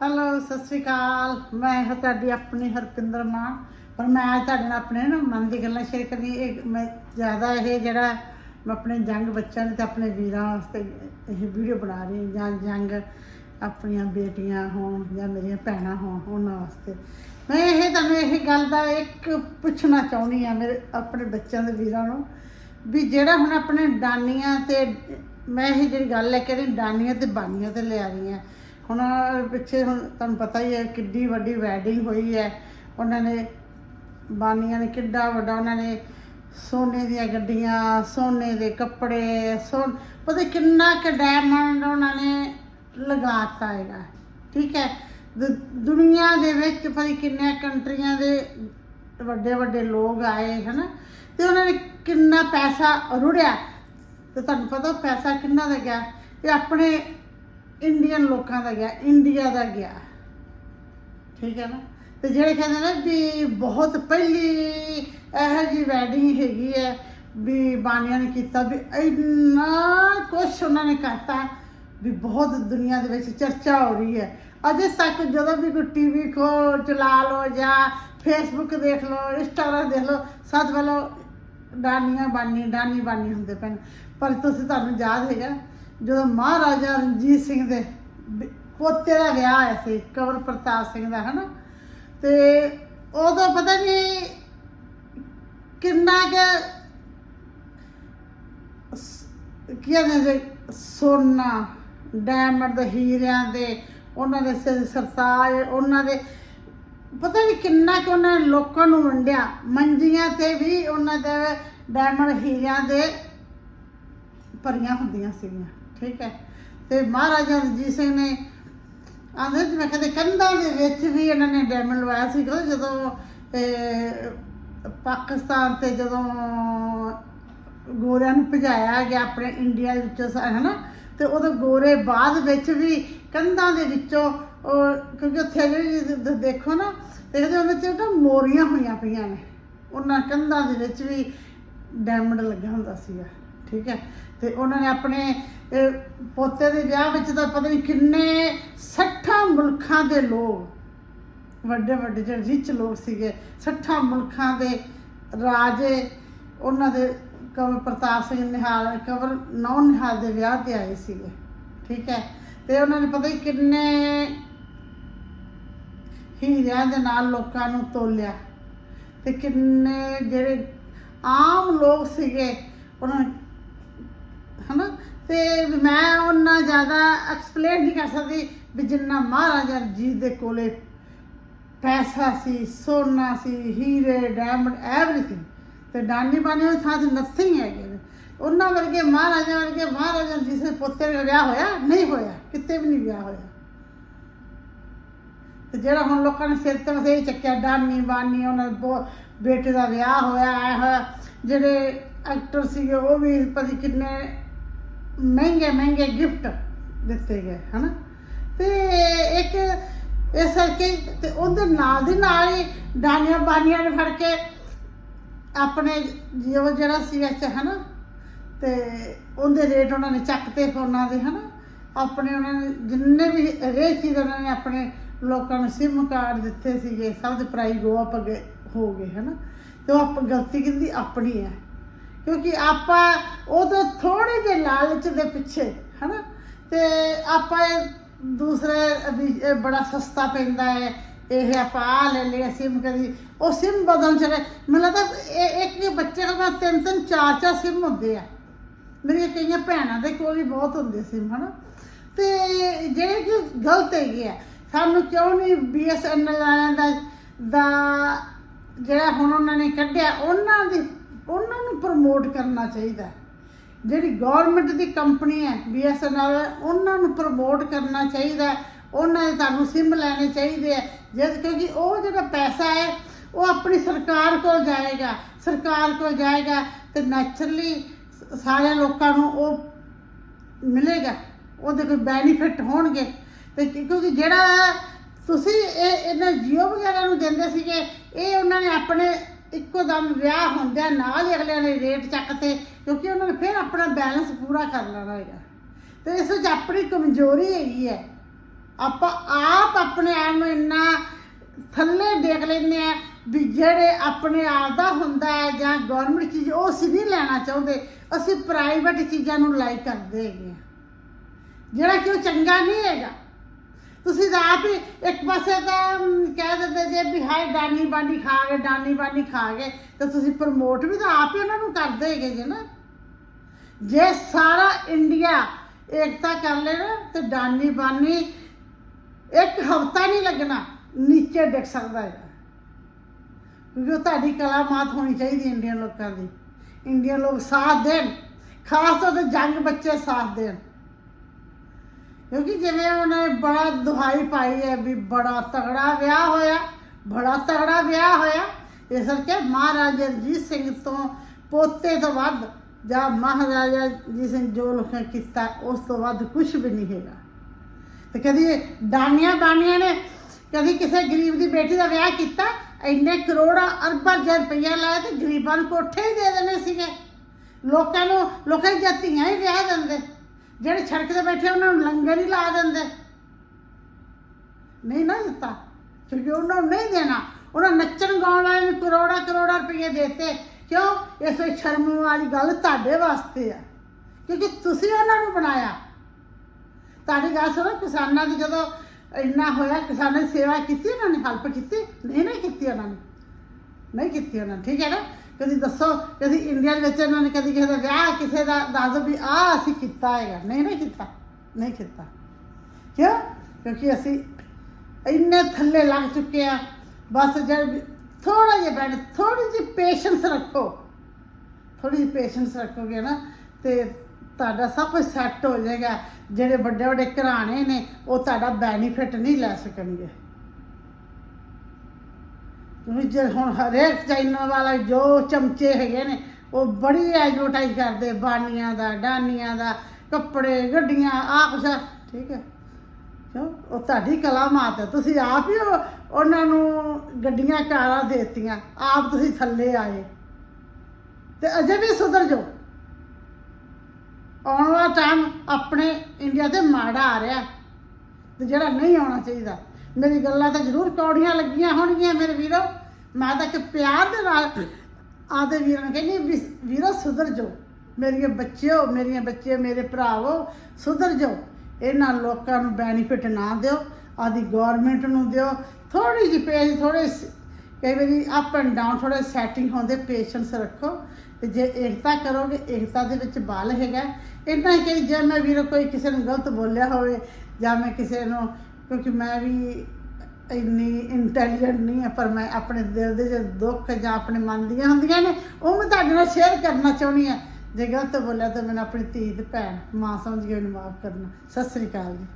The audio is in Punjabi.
ਹੈਲੋ, ਸਤਿ ਸ੍ਰੀ ਅਕਾਲ। ਮੈਂ ਹਾਂ ਤੁਹਾਡੀ ਆਪਣੀ ਹਰਪਿੰਦਰ ਮਾਨ ਪਰ ਮੈਂ ਅੱਜ ਤੁਹਾਡੇ ਨਾਲ ਆਪਣੇ ਨਾ ਮਨ ਦੀ ਗੱਲਾਂ ਸ਼ੇਅਰ ਕਰਨੀ ਇਹ ਮੈਂ ਜ਼ਿਆਦਾ ਇਹ ਜਿਹੜਾ ਮੈਂ ਆਪਣੇ ਜੰਗ ਬੱਚਿਆਂ ਲਈ ਤੇ ਆਪਣੇ ਵੀਰਾਂ ਵਾਸਤੇ ਇਹ ਵੀਡੀਓ ਬਣਾ ਰਹੀ ਜਾਂ ਜੰਗ ਆਪਣੀਆਂ ਬੇਟੀਆਂ ਹੋਣ ਜਾਂ ਮੇਰੀਆਂ ਭੈਣਾਂ ਹੋਣ, ਉਹਨਾਂ ਵਾਸਤੇ। ਮੈਂ ਇਹ ਤੁਹਾਨੂੰ ਇਹ ਗੱਲ ਦਾ ਇੱਕ ਪੁੱਛਣਾ ਚਾਹੁੰਦੀ ਆ ਮੇਰੇ ਆਪਣੇ ਬੱਚਿਆਂ ਦੇ ਵੀਰਾਂ ਨੂੰ, ਵੀ ਜਿਹੜਾ ਹੁਣ ਆਪਣੇ ਡਾਨੀਆਂ ਤੇ ਮੈਂ ਇਹ ਜਿਹੜੀ ਗੱਲ ਹੈ ਕਿ ਡਾਨੀਆਂ ਤੇ ਬਾਨੀਆਂ ਤੇ ਲਿਆ ਰਹੀ ਹਾਂ। ਹੁਣ ਪਿੱਛੇ ਹੁਣ ਤੁਹਾਨੂੰ ਪਤਾ ਹੀ ਹੈ ਕਿੱਡੀ ਵੱਡੀ ਵੈਡਿੰਗ ਹੋਈ ਹੈ। ਉਹਨਾਂ ਨੇ ਬਾਨੀਆਂ ਨੇ ਕਿੱਡਾ ਵੱਡਾ ਉਹਨਾਂ ਨੇ ਸੋਨੇ ਦੀਆਂ ਗੱਡੀਆਂ, ਸੋਨੇ ਦੇ ਕੱਪੜੇ ਸੋਨ ਪਤਾ ਕਿੰਨਾ ਕੁ ਡਾਇਮੰਡ ਉਹਨਾਂ ਨੇ ਲਗਾਤਾ ਹੈਗਾ। ਠੀਕ ਹੈ। ਦੁ- ਦੁਨੀਆ ਦੇ ਵਿੱਚ ਪਤਾ ਨੀ ਕਿੰਨੀਆਂ ਕੰਟਰੀਆਂ ਦੇ ਵੱਡੇ ਵੱਡੇ ਲੋਕ ਆਏ, ਹਨਾ? ਤੇ ਉਹਨਾਂ ਨੇ ਕਿੰਨਾ ਪੈਸਾ ਰੁੜਿਆ। ਤੇ ਤੁਹਾਨੂੰ ਪਤਾ ਪੈਸਾ ਕਿੰਨਾ ਦਾ ਗਿਆ ਇਹ ਆਪਣੇ ਇੰਡੀਅਨ ਲੋਕਾਂ ਦਾ ਗਿਆ, ਇੰਡੀਆ ਦਾ ਗਿਆ। ਠੀਕ ਹੈ ਨਾ? ਤੇ ਜਿਹੜੇ ਕਹਿੰਦੇ ਨੇ ਵੀ ਬਹੁਤ ਪਹਿਲੀ ਇਹੋ ਜੀ ਵੈਡਿੰਗ ਹੈਗੀ ਹੈ ਵੀ ਬਾਣੀਆਂ ਨੇ ਕੀਤਾ ਵੀ ਇੰਨਾ ਕੁਛ ਉਹਨਾਂ ਨੇ ਕਰਤਾ ਵੀ ਬਹੁਤ ਦੁਨੀਆ ਦੇ ਵਿੱਚ ਚਰਚਾ ਹੋ ਰਹੀ ਹੈ। ਅਜੇ ਤੱਕ ਜਦੋਂ ਵੀ ਕੋਈ ਟੀਵੀ ਕੋ ਚਲਾ ਲਓ ਜਾਂ ਫੇਸਬੁੱਕ ਦੇਖ ਲਓ ਇੰਸਟਾਗ੍ਰਾਮ ਦੇਖ ਲਓ ਸੱਚ ਵੱਲੋਂ ਡਾਨੀਆਂ ਬਾਨੀ ਡਾਨੀ ਬਾਨੀ ਹੁੰਦੇ ਪੈਣ ਪਰ ਤੁਸੀਂ, ਤੁਹਾਨੂੰ ਯਾਦ ਹੈਗਾ ਜਦੋਂ ਮਹਾਰਾਜਾ ਰਣਜੀਤ ਸਿੰਘ ਦੇ ਪੋਤੇ ਦਾ ਵਿਆਹ ਹੋਇਆ ਸੀ, ਕੰਵਰ ਪ੍ਰਤਾਪ ਸਿੰਘ ਦਾ, ਹਨਾ? ਤੇ ਉਦੋਂ ਪਤਾ ਨਹੀਂ ਕਿੰਨਾ ਕਿ ਕੀ ਨੇ, ਸੋਨਾ ਡਾਇਮੰਡ ਦੇ ਹੀਰਿਆਂ ਦੇ, ਉਹਨਾਂ ਦੇ ਸਿਰ ਸਰਤਾਜ, ਉਹਨਾਂ ਦੇ ਪਤਾ ਨਹੀਂ ਕਿੰਨਾ ਕਿ ਉਹਨਾਂ ਨੇ ਲੋਕਾਂ ਨੂੰ ਵੰਡਿਆ। ਮੰਜੀਆਂ ਤੇ ਵੀ ਉਹਨਾਂ ਦੇ ਡਾਇਮੰਡ ਹੀਰਿਆਂ ਦੇ ਭਰੀਆਂ ਹੁੰਦੀਆਂ ਸੀਗੀਆਂ। ਠੀਕ ਹੈ। ਤੇ ਮਹਾਰਾਜਾ ਰਣਜੀਤ ਸਿੰਘ ਨੇ ਆਂਦੇ ਜਿਵੇਂ ਕਹਿੰਦੇ ਕੰਧਾਂ ਦੇ ਵਿੱਚ ਵੀ ਇਹਨਾਂ ਨੇ ਡਾਇਮੰਡ ਲਵਾਇਆ ਸੀ ਜਦੋਂ ਪਾਕਿਸਤਾਨ ਤੇ ਜਦੋਂ ਗੋਰਿਆਂ ਨੂੰ ਭਜਾਇਆ ਗਿਆ ਆਪਣੇ ਇੰਡੀਆ ਦੇ ਵਿੱਚੋਂ ਸਾ- ਹਨਾ? ਤੇ ਉਦੋਂ ਗੋਰੇ ਬਾਅਦ ਵਿੱਚ ਵੀ ਕੰਧਾਂ ਦੇ ਵਿੱਚੋਂ ਕਿਉਂਕਿ ਉੱਥੇ ਜਿਹੜੀ ਦੇਖੋ ਨਾ, ਦੇਖਦੇ ਉਹਦੇ ਵਿੱਚ ਤਾਂ ਮੋਰੀਆਂ ਹੋਈਆਂ ਪਈਆਂ ਨੇ। ਉਹਨਾਂ ਕੰਧਾਂ ਦੇ ਵਿੱਚ ਵੀ ਡਾਇਮੰਡ ਲੱਗਾ ਹੁੰਦਾ ਸੀਗਾ। ਠੀਕ ਹੈ? ਤੇ ਉਹਨਾਂ ਨੇ ਆਪਣੇ ਪੋਤੇ ਦੇ ਵਿਆਹ ਵਿੱਚ ਤਾਂ ਪਤਾ ਨਹੀਂ ਕਿੰਨੇ 60 ਮੁਲਕਾਂ ਦੇ ਲੋਕ, ਵੱਡੇ ਵੱਡੇ ਜਿਹੜੇ ਰਿਚ ਲੋਕ ਸੀਗੇ 60 ਮੁਲਕਾਂ ਦੇ ਰਾਜੇ, ਉਹਨਾਂ ਦੇ ਕਵਰ ਪ੍ਰਤਾਪ ਸਿੰਘ ਨਿਹਾਲ, ਕਵਰ ਨੌ ਨਿਹਾਲ ਦੇ ਵਿਆਹ ਤੇ ਆਏ ਸੀਗੇ, ਠੀਕ ਹੈ? ਤੇ ਉਹਨਾਂ ਨੇ ਪਤਾ ਹੀ ਕਿੰਨੇ ਹੀਰਿਆਂ ਦੇ ਨਾਲ ਲੋਕਾਂ ਨੂੰ ਤੋਲਿਆ, ਤੇ ਕਿੰਨੇ ਜਿਹੜੇ ਆਮ ਲੋਕ ਸੀਗੇ, ਉਹਨਾਂ ਤੇ ਮੈਂ ਉਹਨਾਂ ਜ਼ਿਆਦਾ ਐਕਸਪਲੇਨ ਨਹੀਂ ਕਰ ਸਕਦੀ ਵੀ ਜਿੰਨਾ ਮਹਾਰਾਜਾ ਜੀ ਦੇ ਕੋਲੇ ਪੈਸਾ ਸੀ, ਸੋਨਾ ਸੀ, ਹੀਰੇ ਡਾਇਮੰਡ ਐਵਰੀਥਿੰਗ ਤੇ ਡਾਨੀ ਬਾਨੀ ਉਹ ਥਾਂ ਤੇ ਨਥਿੰਗ ਹੈਗੇ ਨੇ ਉਹਨਾਂ ਵਰਗੇ ਮਹਾਰਾਜਾ ਵਰਗੇ ਮਹਾਰਾਜਾ ਜੀ ਦੇ ਪੁੱਤਰ ਦਾ ਵਿਆਹ ਹੋਇਆ? ਨਹੀਂ ਹੋਇਆ। ਕਿਤੇ ਵੀ ਨਹੀਂ ਵਿਆਹ ਹੋਇਆ। ਤੇ ਜਿਹੜਾ ਹੁਣ ਲੋਕਾਂ ਨੇ ਸਿਰ ਤੇ ਵਸੇ ਚੱਕਿਆ ਡਾਨੀ ਬਾਨੀ, ਉਹਨਾਂ ਦੇ ਬੋ- ਬੇਟੇ ਦਾ ਵਿਆਹ ਹੋਇਆ, ਆਇਆ ਹੋਇਆ। ਜਿਹੜੇ ਐਕਟਰ ਸੀਗੇ ਉਹ ਵੀ ਪਤਾ ਕਿੰਨੇ ਮਹਿੰਗੇ ਮਹਿੰਗੇ ਗਿਫਟ ਦਿੱਤੇ ਗਏ, ਹਨਾ? ਤੇ ਇੱਕ ਇਸ ਕਰਕੇ ਤੇ ਉਹਦੇ ਨਾਲ ਦੀ ਨਾਲ ਹੀ ਡਾਨੀਆਂ ਬਾਨੀਆਂ ਨੇ ਫੜ ਕੇ ਆਪਣੇ ਜਿਉ ਜਿਹੜਾ ਸੀ ਅੱਛਾ ਹਨਾ? ਤੇ ਉਹਦੇ ਰੇਟ ਉਹਨਾਂ ਨੇ ਚੱਕਤੇ ਫੋਨਾਂ ਦੇ, ਹਨਾ? ਆਪਣੇ ਉਹਨਾਂ ਨੇ ਜਿੰਨੇ ਵੀ ਹਰੇਕ ਚੀਜ਼ ਉਹਨਾਂ ਨੇ ਆਪਣੇ ਲੋਕਾਂ ਨੂੰ ਸਿਮ ਕਾਰਡ ਦਿੱਤੇ ਸੀਗੇ, ਸਭ ਦੇ ਪ੍ਰਾਈ ਗੋ ਅਪ ਗਏ ਹੋ ਗਏ, ਹਨਾ? ਤੇ ਉਹ ਆਪ ਗਲਤੀ ਕਿੰਦੀ ਆਪਣੀ ਹੈ। ਕਿਉਂਕਿ ਆਪਾਂ ਉਹ ਤਾਂ ਥੋੜੇ ਜਿਹੇ ਲਾਲਚ ਦੇ ਪਿੱਛੇ, ਹਨਾ? ਤੇ ਆਪਾਂ ਇਹ ਦੂਸਰੇ ਬੜਾ ਸਸਤਾ ਪੈਂਦਾ ਹੈ, ਇਹ ਆਪਾਂ ਆ ਲੈ ਲਿਆ ਸਿਮ ਕਦੀ ਉਹ ਸਿਮ ਬਦਲ ਚਲੇ ਮੈਨੂੰ ਲੱਗਦਾ ਇਹ ਇੱਕ ਇੱਕ ਬੱਚੇ ਕੋਲ ਤਿੰਨ ਤਿੰਨ, ਚਾਰ ਚਾਰ ਸਿਮ ਹੁੰਦੇ ਆ। ਮੇਰੀਆਂ ਕਈਆਂ ਭੈਣਾਂ ਦੇ ਕੋਲ ਵੀ ਬਹੁਤ ਹੁੰਦੇ ਸਿਮ ਹਨਾ? ਤੇ ਜਿਹੜੇ ਕਿ ਗਲਤ ਹੈਗੇ ਆ, ਸਾਨੂੰ ਕਿਉਂ ਨਹੀਂ ਬੀਐਸਐਨਐਲ ਵਾਲਿਆਂ ਦਾ ਦਾ ਜਿਹੜਾ ਹੁਣ ਉਹਨਾਂ ਨੇ ਕੱਢਿਆ, ਉਹਨਾਂ ਦੀ ਉਹਨਾਂ ਨੂੰ ਪ੍ਰਮੋਟ ਕਰਨਾ ਚਾਹੀਦਾ ਜਿਹੜੀ ਗਵਰਨਮੈਂਟ ਦੀ ਕੰਪਨੀ ਹੈ ਬੀਐਸਐਨਐਲ ਉਹਨਾਂ ਨੂੰ ਪ੍ਰਮੋਟ ਕਰਨਾ ਚਾਹੀਦਾ ਉਹਨਾਂ ਦੇ ਤੁਹਾਨੂੰ ਸਿਮ ਲੈਣੇ ਚਾਹੀਦੇ ਆ ਜਦ ਕਿਉਂਕਿ ਉਹ ਜਿਹੜਾ ਪੈਸਾ ਹੈ, ਉਹ ਆਪਣੀ ਸਰਕਾਰ ਕੋਲ ਜਾਏਗਾ। ਸਰਕਾਰ ਕੋਲ ਜਾਏਗਾ ਤੇ ਨੈਚੁਰਲੀ ਸਾਰੇ ਲੋਕਾਂ ਨੂੰ ਉਹ ਮਿਲੇਗਾ। ਉਹਦੇ ਕੋਈ ਬੈਨੀਫਿਟ ਹੋਣਗੇ। ਤੇ ਕਿਉਂਕਿ ਜਿਹੜਾ ਤੁਸੀਂ ਇਹ ਇਹਨਾਂ ਜੀਓ ਵਗੈਰਾ ਨੂੰ ਦਿੰਦੇ ਸੀਗੇ, ਇਹ ਉਹਨਾਂ ਨੇ ਆਪਣੇ ਇੱਕੋ ਦਮ ਵਿਆਹ ਹੁੰਦਿਆਂ ਨਾਲ ਹੀ ਅਗਲਿਆਂ ਨੇ ਰੇਟ ਚੱਕਤੇ ਕਿਉਂਕਿ ਉਹਨਾਂ ਨੇ ਫਿਰ ਆਪਣਾ ਬੈਲੈਂਸ ਪੂਰਾ ਕਰ ਲੈਣਾ ਹੈਗਾ। ਤੇ ਇਸ ਵਿੱਚ ਆਪਣੀ ਕਮਜ਼ੋਰੀ ਹੈਗੀ ਹੈ। ਆਪਾਂ ਆਪ ਆਪਣੇ ਆਪ ਨੂੰ ਇੰਨਾ ਥੱਲੇ ਦੇਖ ਲੈਂਦੇ ਆ ਵੀ ਜਿਹੜੇ ਆਪਣੇ ਆਪ ਦਾ ਹੁੰਦਾ ਹੈ ਜਾਂ ਗਵਰਨਮੈਂਟ ਚੀਜ਼, ਉਹ ਅਸੀਂ ਨਹੀਂ ਲੈਣਾ ਚਾਹੁੰਦੇ। ਅਸੀਂ ਪ੍ਰਾਈਵੇਟ ਚੀਜ਼ਾਂ ਨੂੰ ਲਾਈਕ ਕਰਦੇ ਹੈਗੇ ਆ ਜਿਹੜਾ ਕਿ ਉਹ ਚੰਗਾ ਨਹੀਂ ਹੈਗਾ। ਤੁਸੀਂ ਤਾਂ ਆਪ ਹੀ ਇੱਕ ਪਾਸੇ ਤਾਂ ਕਹਿ ਦਿੰਦੇ ਜੇ ਵੀ ਹਾਏ ਡਾਨੀ ਬਾਨੀ ਖਾ ਗਏ ਡਾਨੀ ਬਾਨੀ ਖਾ ਗਏ ਤੇ ਤੁਸੀਂ ਪ੍ਰਮੋਟ ਵੀ ਤਾਂ ਆਪ ਹੀ ਉਹਨਾਂ ਨੂੰ ਕਰਦੇ ਹੈਗੇ ਜੇ ਨਾ। ਜੇ ਸਾਰਾ ਇੰਡੀਆ ਏਕਤਾ ਕਰ ਲੈ ਨਾ, ਤੇ ਡਾਨੀ ਬਾਨੀ ਇੱਕ ਹਫਤਾ ਨਹੀਂ ਲੱਗਣਾ, ਨੀਚੇ ਡਿੱਗ ਸਕਦਾ ਹੈ ਕਿਉਂਕਿ ਉਹ ਤੁਹਾਡੀ ਕਲਾਮਾਤ ਹੋਣੀ ਚਾਹੀਦੀ ਇੰਡੀਅਨ ਲੋਕਾਂ ਦੀ। ਇੰਡੀਅਨ ਲੋਕ ਸਾਥ ਦੇਣ, ਖਾਸ ਤੌਰ ਤੇ ਜੰਗ ਬੱਚੇ ਸਾਥ ਦੇਣ। ਕਿਉਂਕਿ ਜਿਵੇਂ ਉਹਨੇ ਬੜਾ ਦੁਹਾਈ ਪਾਈ ਹੈ ਵੀ ਬੜਾ ਤਗੜਾ ਵਿਆਹ ਹੋਇਆ, ਬੜਾ ਤਗੜਾ ਵਿਆਹ ਹੋਇਆ, ਇਸ ਕਰਕੇ ਮਹਾਰਾਜਾ ਰਣਜੀਤ ਸਿੰਘ ਤੋਂ ਪੋਤੇ ਤੋਂ ਵੱਧ ਜਾਂ ਮਹਾਰਾਜਾ ਜੀ ਸਿੰਘ ਜੋ ਲੋਕਾਂ ਕੀਤਾ, ਉਸ ਤੋਂ ਵੱਧ ਕੁਝ ਵੀ ਨਹੀਂ ਹੈਗਾ। ਤੇ ਕਦੀ ਦਾਨੀਆਂ ਬਾਨੀਆਂ ਨੇ, ਕਦੀ ਕਿਸੇ ਗਰੀਬ ਦੀ ਬੇਟੀ ਦਾ ਵਿਆਹ ਕੀਤਾ, ਇੰਨੇ ਕਰੋੜਾਂ ਅਰਬਾਂ ਜੇ ਰੁਪਈਆ ਲਾਇਆ ਤੇ ਗਰੀਬਾਂ ਨੂੰ ਕੋਠੇ ਹੀ ਦੇ ਦੇਣੇ ਸੀਗੇ। ਲੋਕਾਂ ਨੂੰ, ਲੋਕਾਂ ਦੀ ਧੀਆਂ ਹੀ ਵਿਆਹ ਦਿੰਦੇ। ਜਿਹੜੇ ਸੜਕ ਤੇ ਬੈਠੇ ਉਹਨਾਂ ਨੂੰ ਲੰਗਰ ਹੀ ਲਾ ਦਿੰਦੇ। ਨਹੀਂ ਨਾ ਦਿੱਤਾ। ਕਿਉਂਕਿ ਉਹਨਾਂ ਨੂੰ ਨਹੀਂ ਦੇਣਾ। ਉਹਨਾਂ ਨੱਚਣ ਗਾਉਣ ਵਾਲੇ ਨੂੰ ਕਰੋੜਾਂ ਕਰੋੜਾਂ ਰੁਪਏ ਦੇਤੇ। ਕਿਉਂ? ਇਸ ਵਿੱਚ ਸ਼ਰਮ ਵਾਲੀ ਗੱਲ ਤੁਹਾਡੇ ਵਾਸਤੇ ਆ। ਕਿਉਂਕਿ ਤੁਸੀਂ ਉਹਨਾਂ ਨੂੰ ਬਣਾਇਆ। ਤੁਹਾਡੀ ਗੱਲ ਸੁਣੋ, ਕਿਸਾਨਾਂ ਦੀ ਜਦੋਂ ਇੰਨਾ ਹੋਇਆ, ਕਿਸਾਨਾਂ ਦੀ ਸੇਵਾ ਕੀਤੀ, ਉਹਨਾਂ ਨੇ ਹੈਲਪ ਕੀਤੀ? ਨਹੀਂ ਨਹੀਂ ਕੀਤੀ ਉਹਨਾਂ ਨੇ। ਨਹੀਂ ਕੀਤੀ ਉਹਨਾਂ ਨੇ। ਠੀਕ ਹੈ ਨਾ? ਕਦੀ ਦੱਸੋ, ਕਦੀ ਇੰਡੀਆ ਦੇ ਵਿੱਚ ਇਹਨਾਂ ਨੇ ਕਦੀ ਕਿਸੇ ਦਾ ਵਿਆਹ, ਕਿਸੇ ਦਾ ਦੱਸ ਦਿਓ ਵੀ ਆਹ ਅਸੀਂ ਕੀਤਾ ਹੈਗਾ। ਨਹੀਂ ਨਹੀਂ ਕੀਤਾ ਨਹੀਂ ਕੀਤਾ। ਕਿਉਂ? ਕਿਉਂਕਿ ਅਸੀਂ ਇੰਨੇ ਥੱਲੇ ਲੱਗ ਚੁੱਕੇ ਆ। ਬਸ ਜਦ ਥੋੜਾ ਜਿਹਾ ਬੈਠ ਥੋੜੀ ਜਿਹੀ ਪੇਸ਼ੈਂਸ ਰੱਖੋ। ਥੋੜੀ ਜਿਹੀ ਪੇਸ਼ੈਂਸ ਰੱਖੋਗੇ ਨਾ, ਤੇ ਤੁਹਾਡਾ ਸਭ ਕੁਝ ਸੈੱਟ ਹੋ ਜਾਏਗਾ। ਜਿਹੜੇ ਵੱਡੇ ਵੱਡੇ ਘਰਾਣੇ ਨੇ, ਉਹ ਤੁਹਾਡਾ ਬੈਨੀਫਿਟ ਨਹੀਂ ਲੈ ਸਕਣਗੇ। ਤੁਸੀਂ ਜੇ ਹੁਣ ਹਰੇਕ ਚੈਨਲ ਵਾਲਾ ਜੋ ਚਮਚੇ ਹੈਗੇ ਨੇ, ਉਹ ਬੜੀ ਐਡਵਰਟਾਈਜ਼ ਕਰਦੇ, ਬਾਨੀਆਂ ਦਾ, ਡਾਨੀਆਂ ਦਾ, ਕੱਪੜੇ, ਗੱਡੀਆਂ ਆਹ ਕੁਛ ਠੀਕ ਹੈ। ਕਿਉਂ? ਉਹ ਤੁਹਾਡੀ ਕਲਾਮਾਤ ਹੈ। ਤੁਸੀਂ ਆਪ ਹੀ ਉਹਨਾਂ ਨੂੰ ਗੱਡੀਆਂ, ਕਾਰਾਂ ਦੇਤੀਆਂ। ਆਪ ਤੁਸੀਂ ਥੱਲੇ ਆਏ। ਤੇ ਅਜੇ ਵੀ ਸੁਧਰ ਜਾਓ। ਆਉਣ ਵਾਲਾ ਟਾਈਮ ਆਪਣੇ ਇੰਡੀਆ ਤੇ ਮਾੜਾ ਆ ਰਿਹਾ। ਤੇ ਜਿਹੜਾ ਨਹੀਂ ਆਉਣਾ ਚਾਹੀਦਾ। ਮੇਰੀ ਗੱਲਾਂ ਤਾਂ ਜ਼ਰੂਰ ਕੌੜੀਆਂ ਲੱਗੀਆਂ ਹੋਣਗੀਆਂ ਮੇਰੇ ਵੀਰੋ। ਮੈਂ ਤਾਂ ਕਿ ਪਿਆਰ ਦੇ ਨਾਲ ਆਦੇ ਵੀਰਾਂ ਨੂੰ ਕਹਿੰਦੀ ਵੀ ਵੀਰੋ, ਸੁਧਰ ਜਾਓ। ਮੇਰੀਆਂ ਬੱਚਿਓ, ਮੇਰੀਆਂ ਬੱਚੇ, ਮੇਰੇ ਭਰਾਵੋ, ਸੁਧਰ ਜਾਓ। ਇਹਨਾਂ ਲੋਕਾਂ ਨੂੰ ਬੈਨੀਫਿਟ ਨਾ ਦਿਓ ਆਦੀ ਗਵਰਨਮੈਂਟ ਨੂੰ ਦਿਓ। ਥੋੜੀ ਜਿਹੀ ਪੇਜ ਥੋੜੇ ਕਈ ਵਾਰੀ ਅਪ ਐਂਡ ਡਾਊਨ ਥੋੜੇ ਸੈਟਿੰਗ ਹੁੰਦੇ ਪੇਸ਼ੈਂਸ ਰੱਖੋ। ਤੇ ਜੇ ਏਕਤਾ ਕਰੋਗੇ ਏਕਤਾ ਦੇ ਵਿੱਚ ਬਲ ਹੈਗਾ। ਇੰਨਾ ਕਿ ਜੇ ਮੈਂ ਵੀਰੋ ਕੋਈ ਕਿਸੇ ਨੂੰ ਗਲਤ ਬੋਲਿਆ ਹੋਵੇ ਜਾਂ ਮੈਂ ਕਿਸੇ ਨੂੰ ਕਿਉਂਕਿ ਮੈਂ ਵੀ ਇੰਨੀ ਇੰਟੈਲੀਜੈਂਟ ਨਹੀਂ ਹੈ, ਪਰ ਮੈਂ ਆਪਣੇ ਦਿਲ ਦੇ ਜੋ ਦੁੱਖ ਜਾਂ ਆਪਣੇ ਮਨ ਦੀਆਂ ਹੁੰਦੀਆਂ ਨੇ, ਉਹ ਮੈਂ ਤੁਹਾਡੇ ਨਾਲ ਸ਼ੇਅਰ ਕਰਨਾ ਚਾਹੁੰਦੀ ਹਾਂ। ਜੇ ਗਲਤ ਬੋਲਿਆ ਤਾਂ ਮੈਨੂੰ ਆਪਣੀ ਧੀ ਤੇ ਭੈਣ, ਮਾਂ ਸਮਝ ਕੇ ਮੈਨੂੰ ਮਾਫ ਕਰਨਾ। ਸਤਿ ਸ੍ਰੀ ਅਕਾਲ ਜੀ।